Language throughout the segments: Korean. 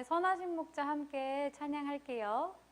시간에 선하신 목자 함께 찬양할게요.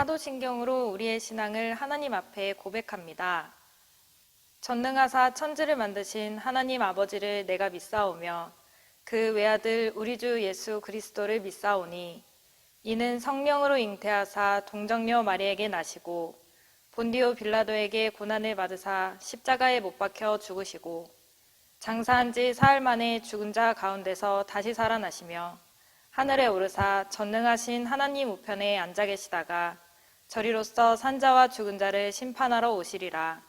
사도신경으로 우리의 신앙을 하나님 앞에 고백합니다. 전능하사 천지를 만드신 하나님 아버지를 내가 믿사오며 그 외아들 우리 주 예수 그리스도를 믿사오니 이는 성령으로 잉태하사 동정녀 마리에게 나시고 본디오 빌라도에게 고난을 받으사 십자가에 못 박혀 죽으시고 장사한 지 사흘 만에 죽은 자 가운데서 다시 살아나시며 하늘에 오르사 전능하신 하나님 우편에 앉아 계시다가 저리로서 산자와 죽은 자를 심판하러 오시리라.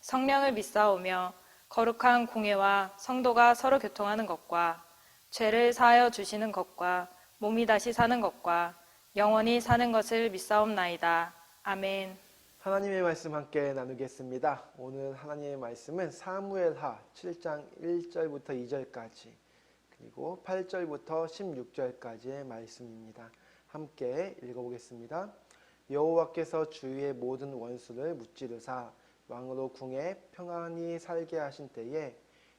성령을 믿사오며 거룩한 공예와 성도가 서로 교통하는 것과 죄를 사하여 주시는 것과 몸이 다시 사는 것과 영원히 사는 것을 믿사옵나이다. 아멘. 하나님의 말씀 함께 나누겠습니다. 오늘 하나님의 말씀은 사무엘하 7장 1절부터 2절까지 그리고 8절부터 16절까지의 말씀입니다. 함께 읽어보겠습니다. 여호와께서 주위의 모든 원수를 무찌르사 왕으로 궁에 평안히 살게 하신 때에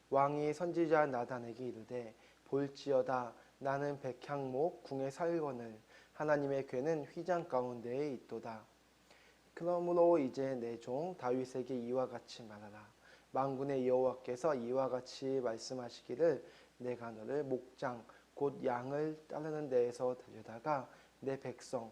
왕이 선지자 나단에게 이르되 볼지어다 나는 백향목 궁에 살거늘 하나님의 괴는 휘장 가운데에 있도다. 그러므로 이제 내 종 다윗에게 이와 같이 말하라. 만군의 여호와께서 이와 같이 말씀하시기를 내가 너를 목장 곧 양을 따르는 데에서 데려다가 내 백성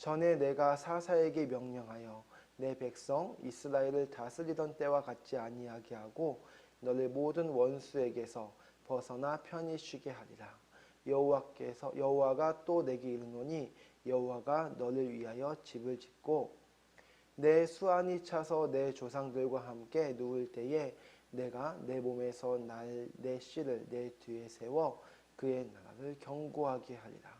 전에 내가 사사에게 명령하여 내 백성 이스라엘을 다스리던 때와 같지 아니하게 하고 너를 모든 원수에게서 벗어나 편히 쉬게 하리라 여호와께서 여호와가 또 내게 이르노니 여호와가 너를 위하여 집을 짓고 내 수완이 차서 내 조상들과 함께 누울 때에 내가 내 몸에서 날 내 씨를 내 뒤에 세워 그의 나라를 견고하게 하리라.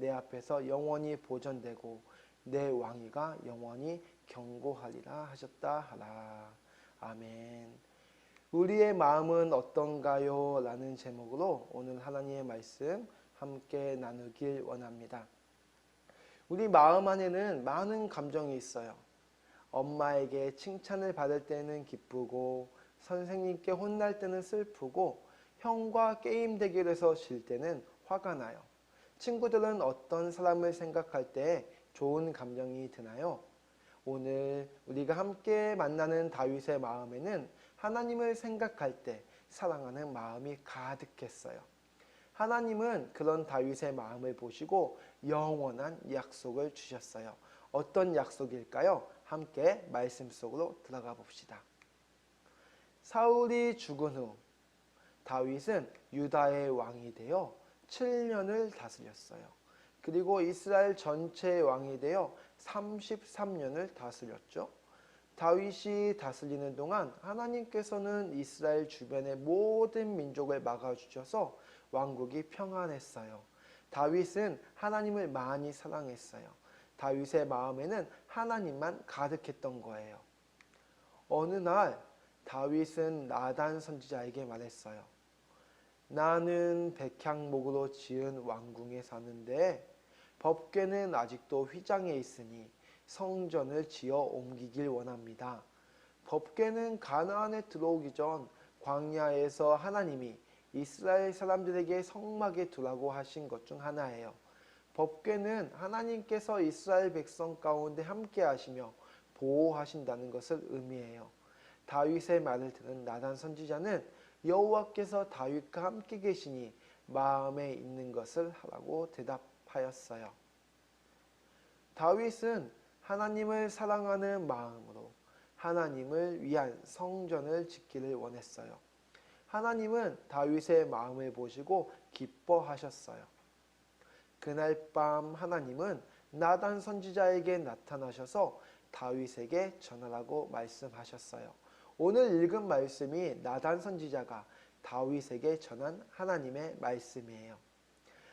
내 앞에서 영원히 보존되고 내 왕위가 영원히 경고하리라 하셨다 하라. 아멘. 우리의 마음은 어떤가요? 라는 제목으로 오늘 하나님의 말씀 함께 나누길 원합니다. 우리 마음 안에는 많은 감정이 있어요. 엄마에게 칭찬을 받을 때는 기쁘고, 선생님께 혼날 때는 슬프고, 형과 게임 대결에서 질 때는 화가 나요. 친구들은 어떤 사람을 생각할 때 좋은 감정이 드나요? 오늘 우리가 함께 만나는 다윗의 마음에는 하나님을 생각할 때 사랑하는 마음이 가득했어요. 하나님은 그런 다윗의 마음을 보시고 영원한 약속을 주셨어요. 어떤 약속일까요? 함께 말씀 속으로 들어가 봅시다. 사울이 죽은 후 다윗은 유다의 왕이 되어 7년을 다스렸어요. 그리고 이스라엘 전체의 왕이 되어 33년을 다스렸죠. 다윗이 다스리는 동안 하나님께서는 이스라엘 주변의 모든 민족을 막아주셔서 왕국이 평안했어요. 다윗은 하나님을 많이 사랑했어요. 다윗의 마음에는 하나님만 가득했던 거예요. 어느 날 다윗은 나단 선지자에게 말했어요. 나는 백향목으로 지은 왕궁에 사는데 법궤는 아직도 휘장에 있으니 성전을 지어 옮기길 원합니다. 법궤는 가나안에 들어오기 전 광야에서 하나님이 이스라엘 사람들에게 성막에 두라고 하신 것 중 하나예요. 법궤는 하나님께서 이스라엘 백성 가운데 함께 하시며 보호하신다는 것을 의미해요. 다윗의 말을 들은 나단 선지자는 여호와께서 다윗과 함께 계시니 마음에 있는 것을 하라고 대답하였어요. 다윗은 하나님을 사랑하는 마음으로 하나님을 위한 성전을 짓기를 원했어요. 하나님은 다윗의 마음을 보시고 기뻐하셨어요. 그날 밤 하나님은 나단 선지자에게 나타나셔서 다윗에게 전하라고 말씀하셨어요. 오늘 읽은 말씀이 나단 선지자가 다윗에게 전한 하나님의 말씀이에요.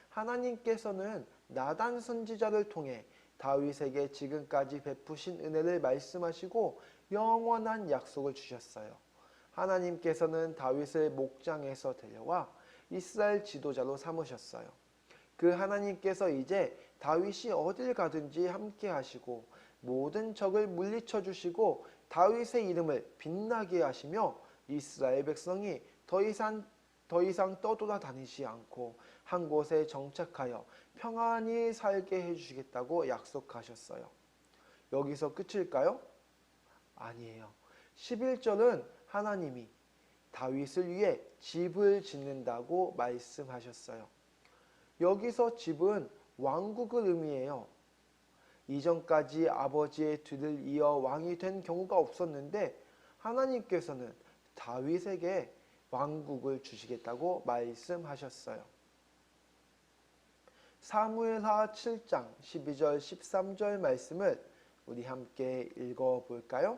하나님께서는 나단 선지자를 통해 다윗에게 지금까지 베푸신 은혜를 말씀하시고 영원한 약속을 주셨어요. 하나님께서는 다윗을 목장에서 데려와 이스라엘 지도자로 삼으셨어요. 그 하나님께서 이제 다윗이 어딜 가든지 함께 하시고 모든 적을 물리쳐 주시고 다윗의 이름을 빛나게 하시며 이스라엘 백성이 더 이상 더 이상 떠돌아 다니지 않고 한 곳에 정착하여 평안히 살게 해 주시겠다고 약속하셨어요. 여기서 끝일까요? 아니에요. 11절은 하나님이 다윗을 위해 집을 짓는다고 말씀하셨어요. 여기서 집은 왕국을 의미해요. 이전까지 아버지의 뒤를 이어 왕이 된 경우가 없었는데 하나님께서는 다윗에게 왕국을 주시겠다고 말씀하셨어요. 사무엘하 7장 12절 13절 말씀을 우리 함께 읽어 볼까요?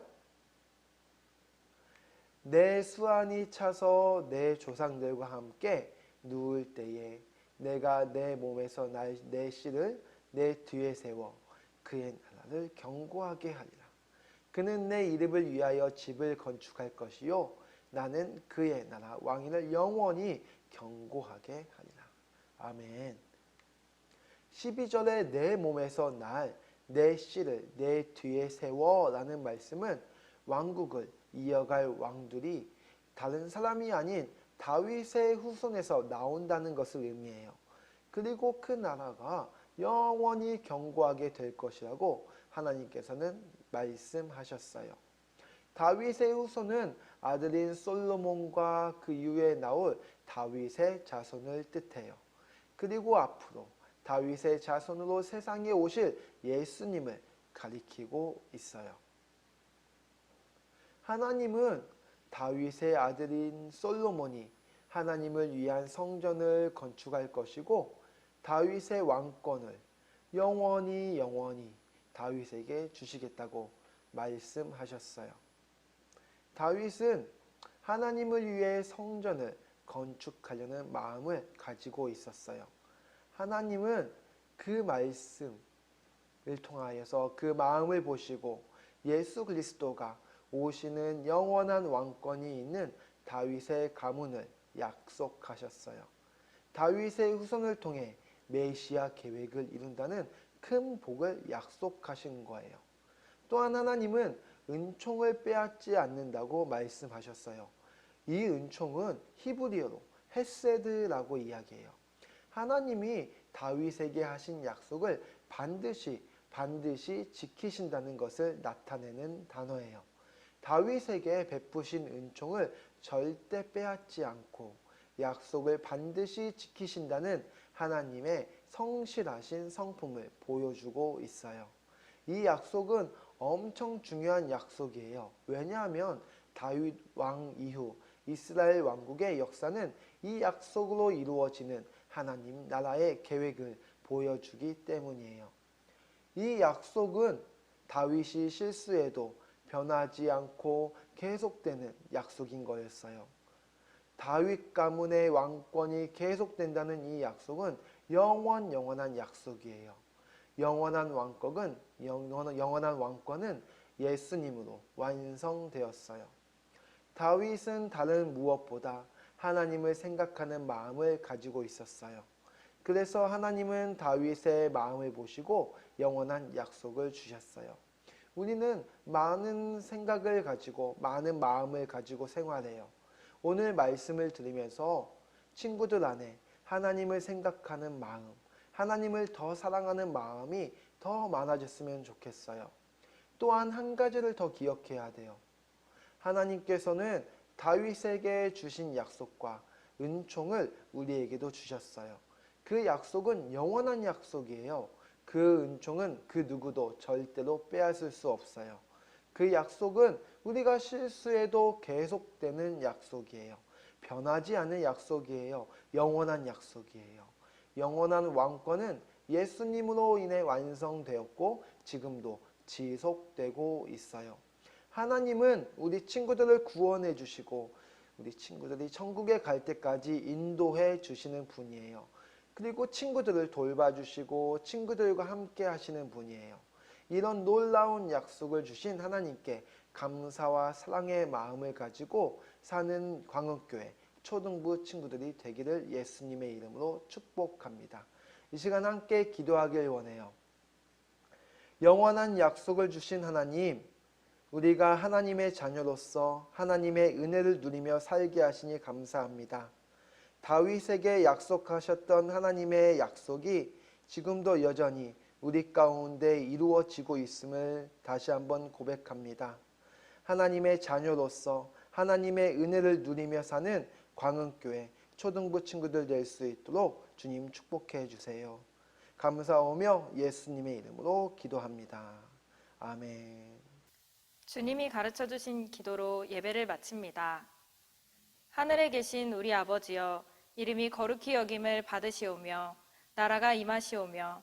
내 수완이 차서 내 조상들과 함께 누울 때에 내가 내 몸에서 날- 내 씨를 내 뒤에 세워 그의 나라를 견고하게 하리라. 그는 내 이름을 위하여 집을 건축할 것이요 나는 그의 나라 왕위를 영원히 견고하게 하리라. 아멘. 12절에 내 몸에서 날 내 씨를 내 뒤에 세워 라는 말씀은 왕국을 이어갈 왕들이 다른 사람이 아닌 다윗의 후손에서 나온다는 것을 의미해요. 그리고 그 나라가 영원히 견고하게 될 것이라고 하나님께서는 말씀하셨어요. 다윗의 후손은 아들인 솔로몬과 그 이후에 나올 다윗의 자손을 뜻해요. 그리고 앞으로 다윗의 자손으로 세상에 오실 예수님을 가리키고 있어요. 하나님은 다윗의 아들인 솔로몬이 하나님을 위한 성전을 건축할 것이고 다윗의 왕권을 영원히 영원히 다윗에게 주시겠다고 말씀하셨어요. 다윗은 하나님을 위해 성전을 건축하려는 마음을 가지고 있었어요. 하나님은 그 말씀을 통하여서 그 마음을 보시고 예수 그리스도가 오시는 영원한 왕권이 있는 다윗의 가문을 약속하셨어요. 다윗의 후손을 통해 메시아 계획을 이룬다는 큰 복을 약속하신 거예요. 또한 하나님은 은총을 빼앗지 않는다고 말씀하셨어요. 이 은총은 히브리어로 헤세드라고 이야기해요. 하나님이 다윗에게 하신 약속을 반드시 반드시 지키신다는 것을 나타내는 단어예요. 다윗에게 베푸신 은총을 절대 빼앗지 않고 약속을 반드시 지키신다는 하나님의 성실하신 성품을 보여주고 있어요. 이 약속은 엄청 중요한 약속이에요. 왜냐하면 다윗 왕 이후 이스라엘 왕국의 역사는 이 약속으로 이루어지는 하나님 나라의 계획을 보여주기 때문이에요. 이 약속은 다윗이 실수해도 변하지 않고 계속되는 약속인 거였어요. 다윗 가문의 왕권이 계속된다는 이 약속은 영원 영원한 약속이에요. 영원한 왕권은 영원, 영원한 왕권은 예수님으로 완성되었어요. 다윗은 다른 무엇보다 하나님을 생각하는 마음을 가지고 있었어요. 그래서 하나님은 다윗의 마음을 보시고 영원한 약속을 주셨어요. 우리는 많은 생각을 가지고 많은 마음을 가지고 생활해요. 오늘 말씀을 들으면서 친구들 안에 하나님을 생각하는 마음, 하나님을 더 사랑하는 마음이 더 많아졌으면 좋겠어요. 또한 한 가지를 더 기억해야 돼요. 하나님께서는 다윗에게 주신 약속과 은총을 우리에게도 주셨어요. 그 약속은 영원한 약속이에요. 그 은총은 그 누구도 절대로 빼앗을 수 없어요. 그 약속은 우리가 실수해도 계속되는 약속이에요. 변하지 않는 약속이에요. 영원한 약속이에요. 영원한 왕권은 예수님으로 인해 완성되었고 지금도 지속되고 있어요. 하나님은 우리 친구들을 구원해 주시고 우리 친구들이 천국에 갈 때까지 인도해 주시는 분이에요. 그리고 친구들을 돌봐주시고 친구들과 함께 하시는 분이에요. 이런 놀라운 약속을 주신 하나님께 감사와 사랑의 마음을 가지고 사는 광역교회 초등부 친구들이 되기를 예수님의 이름으로 축복합니다. 이 시간 함께 기도하길 원해요. 영원한 약속을 주신 하나님, 우리가 하나님의 자녀로서 하나님의 은혜를 누리며 살게 하시니 감사합니다. 다윗에게 약속하셨던 하나님의 약속이 지금도 여전히 우리 가운데 이루어지고 있음을 다시 한번 고백합니다. 하나님의 자녀로서 하나님의 은혜를 누리며 사는 광흥교회 초등부 친구들 될 수 있도록 주님 축복해 주세요. 감사하며 예수님의 이름으로 기도합니다. 아멘. 주님이 가르쳐 주신 기도로 예배를 마칩니다. 하늘에 계신 우리 아버지여 이름이 거룩히 여김을 받으시오며 나라가 임하시오며